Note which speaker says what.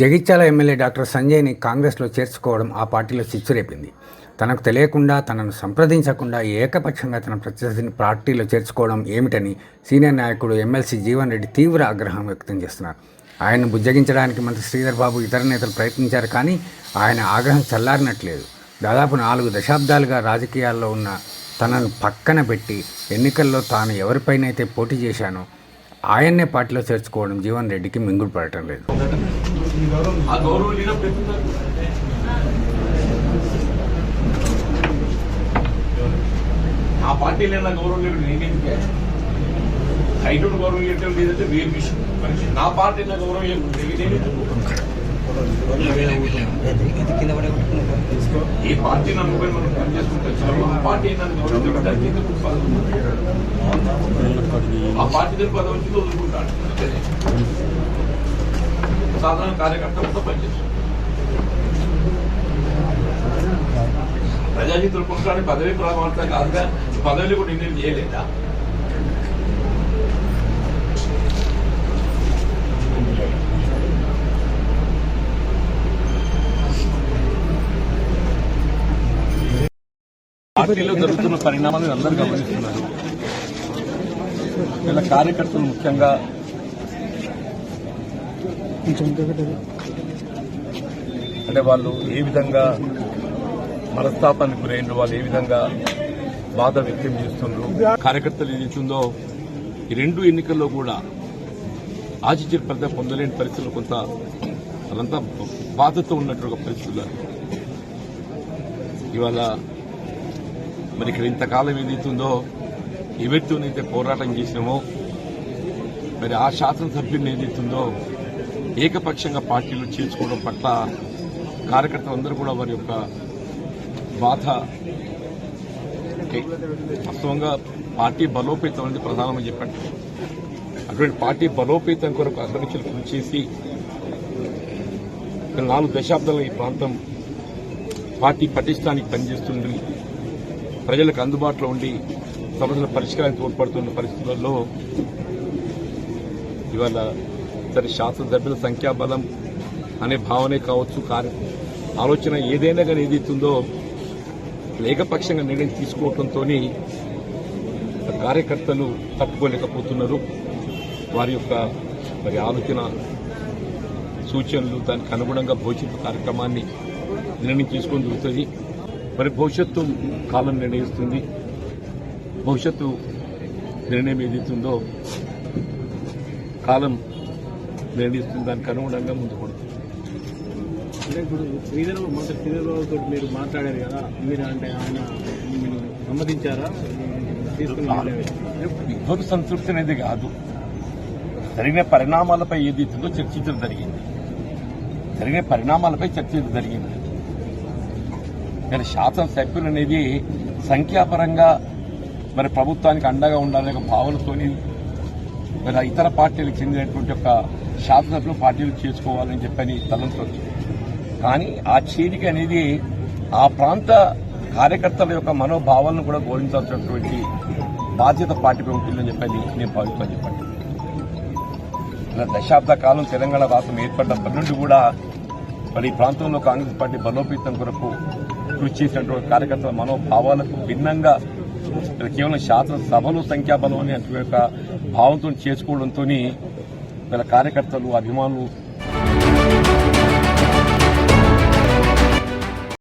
Speaker 1: Jagtial MLA doctor సంజయ్ని కాంగ్రెస్లో చేర్చుకోవడం ఆ పార్టీలో చిచ్చురేపింది తనకు తెలియకుండా తనను సంప్రదించకుండా ఏకపక్షంగా తన ప్రత్యర్థిని పార్టీలో చేర్చుకోవడం ఏమిటని సీనియర్ నాయకుడు ఎమ్మెల్సీ జీవన్ రెడ్డి తీవ్ర ఆగ్రహం వ్యక్తం చేస్తున్నారు. ఆయన్ను బుజ్జగించడానికి మంత్రి శ్రీధర్ బాబు ఇతర నేతలు ప్రయత్నించారు కానీ ఆయన ఆగ్రహం చల్లారినట్లేదు. దాదాపు నాలుగు దశాబ్దాలుగా రాజకీయాల్లో ఉన్న తనను పక్కన పెట్టి ఎన్నికల్లో తాను ఎవరిపైనైతే పోటీ చేశానో ఆయన్నే పార్టీలో చేర్చుకోవడం జీవన్ రెడ్డికి మింగుడు పడటం లేదు.
Speaker 2: ఆ గౌరవం లేనప్పుడు ఎత్తుతారు ఆ పార్టీ నా గౌరవం లేదు నేనేందుకే? హైట్ గౌరవం ఇవ్వటం లేదంటే వేరు విషయం. నా పార్టీ నా గౌరవం ఇవ్వకుండా నేనెందుకు ఏ పార్టీ నమ్ముకొని మనం పని ఆ పార్టీ నన్ను గౌరవం ఆ పార్టీ దగ్గర పదవి వచ్చి సాధారణ కార్యకర్తలతో పనిచేస్తాం ప్రజాహితులు కొనుక్కోవడానికి పదవి ప్రామాణికత కాదుగా పదవిని కూడా నిర్ణయం చేయలేదా? పార్టీలో జరుగుతున్న పరిణామాలు అందరూ గమనిస్తున్నారు. ఇలా కార్యకర్తలు ముఖ్యంగా అంటే వాళ్ళు ఏ విధంగా మనస్తాపానికి గురైండ్రు వాళ్ళు ఏ విధంగా బాధ వ్యక్తం చేస్తుండ్రు కార్యకర్తలు ఏదైతుందో ఈ రెండు ఎన్నికల్లో కూడా ఆచిత్య పెద్ద పొందలేని పరిస్థితులు కొంత వాళ్ళంతా బాధతో ఉన్నట్టు పరిస్థితులు ఇవాళ మరి ఇక్కడ ఇంతకాలం ఏదైతుందో ఎవరితోనైతే పోరాటం చేసినామో మరి ఆ శాసనసభ్యుని ఏదైతుందో ఏకపక్షంగా పార్టీలు చేర్చుకోవడం పట్ల కార్యకర్తలందరూ కూడా వారి యొక్క బాధ వాస్తవంగా పార్టీ బలోపేతం అనేది ప్రధానమని చెప్పండి. అటువంటి పార్టీ బలోపేతం కొరకు అగ్రమించలు కృషి చేసి నాలుగు దశాబ్దాలు ఈ ప్రాంతం పార్టీ పటిష్టానికి పనిచేస్తుంది. ప్రజలకు అందుబాటులో ఉండి సమస్యల పరిష్కారానికి తోడ్పడుతున్న పరిస్థితులలో ఇవాళ సరే శాసనసభ్యుల సంఖ్యాబలం అనే భావనే కావచ్చు కార్య ఆలోచన ఏదైనా కానీ ఏదైతుందో ఏకపక్షంగా నిర్ణయం తీసుకోవడంతో కార్యకర్తలు తట్టుకోలేకపోతున్నారు. వారి యొక్క మరి ఆలోచన సూచనలు దానికి అనుగుణంగా భవిష్యత్తు కార్యక్రమాన్ని నిర్ణయం తీసుకొని జరుగుతుంది మరి భవిష్యత్తు కాలం నిర్ణయిస్తుంది. భవిష్యత్తు నిర్ణయం ఏదైతుందో కాలం నిర్ణయిస్తుంది. దానికి అనుగుణంగా ముందుకు పడుతుంది
Speaker 3: అంటే ఇప్పుడు శ్రీధర్ మంత్రి శ్రీధర్ బాబు తోటి మీరు మాట్లాడారు కదా మీరు అంటే ఆయన మీరు సమ్మతించారా
Speaker 2: ఎవరు సంతృప్తి అనేది కాదు. జరిగిన పరిణామాలపై ఏది ఇస్తుందో చర్చించడం జరిగింది. జరిగిన పరిణామాలపై చర్చించడం జరిగింది. మరి శాసనసభ్యులు అనేది సంఖ్యాపరంగా మరి ప్రభుత్వానికి అండగా ఉండాలనే భావనతోని ఇతర పార్టీలకు చెందినటువంటి ఒక శాసనసభ్యులు పార్టీలు చేసుకోవాలని చెప్పని తలంచవచ్చు కానీ ఆ చేరిక అనేది ఆ ప్రాంత కార్యకర్తల యొక్క మనోభావాలను కూడా గౌరవించాల్సినటువంటి బాధ్యత పార్టీపై ఉంటుందని చెప్పని నేను భావిస్తాను చెప్పండి. ఇలా దశాబ్ద కాలం తెలంగాణ రాష్ట్రం ఏర్పడినప్పటి నుండి కూడా మరి ఈ ప్రాంతంలో కాంగ్రెస్ పార్టీ బలోపేతం కొరకు కృషి చేసినటువంటి కార్యకర్తల మనోభావాలకు భిన్నంగా ఇక్కడ కేవలం శాసనసభలు సంఖ్యాబలం అనే యొక్క భావంతో చేసుకోవడంతో వీళ్ళ కార్యకర్తలు అభిమానులు